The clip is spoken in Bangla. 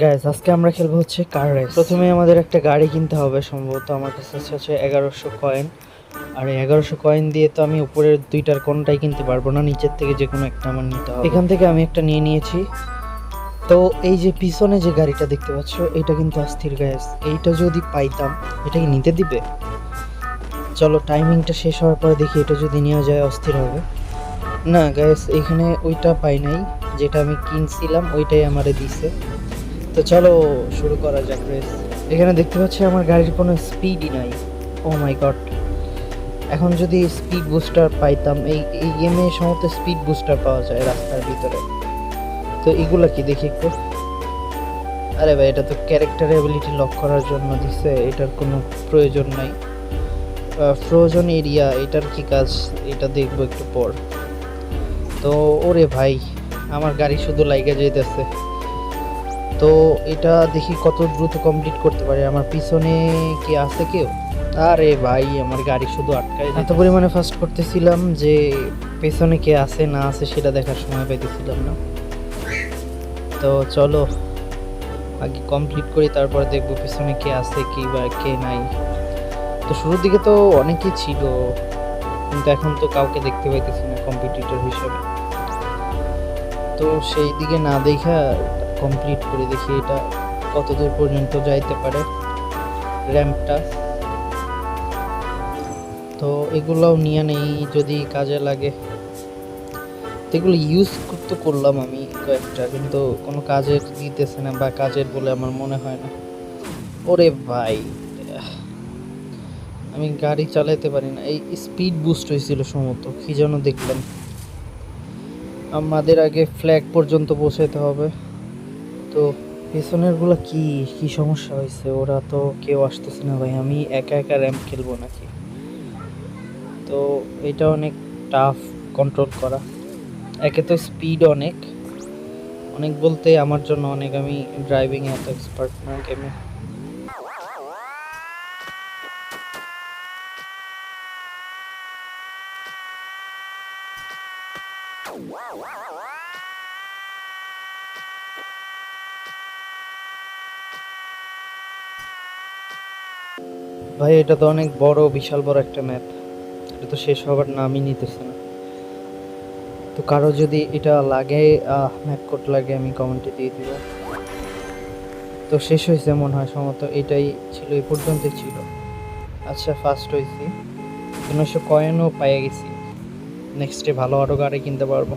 গ্যাস আজকে আমরা খেলব হচ্ছে কার রেস প্রথমে আমাদের একটা গাড়ি কিনতে হবে সম্ভবত, আমার কাছে হচ্ছে এগারোশো কয়েন আর এই এগারোশো কয়েন দিয়ে তো আমি উপরের দুইটার কোনটাই কিনতে পারব না, নিচের থেকে যে কোনো একটা আমার নিতে হবে। এখান থেকে আমি একটা নিয়ে নিয়েছি। তো এই যে পিছনে যে গাড়িটা দেখতে পাচ্ছ, এটা কিন্তু অস্থির গ্যাস এইটা যদি পাইতাম, এটা কি নিতে দিবে? চলো টাইমিংটা শেষ হওয়ার পরে দেখি, এটা যদি নেওয়া যায়, অস্থির হবে। না গ্যাস এখানে ওইটা পাই নাই। যেটা আমি কিনছিলাম, ওইটাই আমারে দিছে। তো চলো শুরু করা যাক রেস এখানে দেখতে পাচ্ছি আমার গাড়ির কোনো স্পিডই নাই। ও মাই গড এখন যদি স্পিড বুস্টার পাইতাম, এই এই গেমে সমস্ত স্পিড বুস্টার পাওয়া যায় রাস্তার ভিতরে। তো এগুলা কি দেখি একটু? আরে ভাই, এটা তো ক্যারেক্টার অ্যাবিলিটি লক করার জন্য দিছে, এটার কোনো প্রয়োজন নাই। ফ্রোজন এরিয়া এটার কি কাজ? এটা দেখব একটু পর। তো ওরে ভাই, আমার গাড়ি শুধু লাইগা যেতেছে তো এটা দেখি কত দ্রুত কমপ্লিট করতে পারে। আমার পিছনে কি আছে কেউ? আরে ভাই, আমার গাড়ি শুধু আটকায় এত পরিমাণে ফাস্ট করতেছিলাম যে পেছনে কে আছে, না আছে সেটা দেখার সময় পাইতেছিলাম না। তো চলো, আগে কমপ্লিট করি, তারপরে দেখব পিছনে কে আছে, কি বা কে নাই। তো শুরুর দিকে তো অনেকেই ছিল, কিন্তু এখন তো কাউকে দেখতে পাইতেছি না কম্পিটিটর হিসেবে। তো সেই দিকে না দেখা কমপ্লিট করে দেখি এটা কত দূর পর্যন্ত যাইতে পারে র্যাম্পটা তো এগুলোও নিয়ে নেই, যদি কাজে লাগে। এগুলো ইউজ তো করলাম আমি কয়েকটা, কিন্তু কোনো কাজের দিতেছে না বা কাজের বলে আমার মনে হয় না। ওরে ভাই, আমি গাড়ি চালাতে পারি না। এই স্পিড বুস্ট হয়েছিল সম্ভবত, কি যেন দেখলাম। আমাদের আগে ফ্ল্যাগ পর্যন্ত পৌঁছাতে হবে। তো পেছনেরগুলো কি কি সমস্যা হয়েছে? ওরা তো কেউ আসতেছে না ভাই, আমি একা একা র্যাম্প খেলব নাকি? তো এটা অনেক টাফ কন্ট্রোল করা। একে তো স্পিড অনেক। অনেক বলতে আমার জন্য অনেক, আমি ড্রাইভিং এত এক্সপার্ট না গেমে ভাই, এটা তো অনেক বড়, বিশাল বড় একটা ম্যাপ এটা তো শেষ হবার নামই নিতেছে না। তো কারও যদি এটা লাগে ম্যাপ কোড লাগে, আমি কমেন্টে দিয়ে দিব। তো শেষ হয়েছে মনে হয় সম্ভবত, এটাই ছিল, এই পর্যন্তই ছিল। আচ্ছা ফার্স্ট হয়েছি। তিনশো কয়েনও পেয়ে গেছি। নেক্সটে ভালো আরও গাড়ি কিনতে পারব।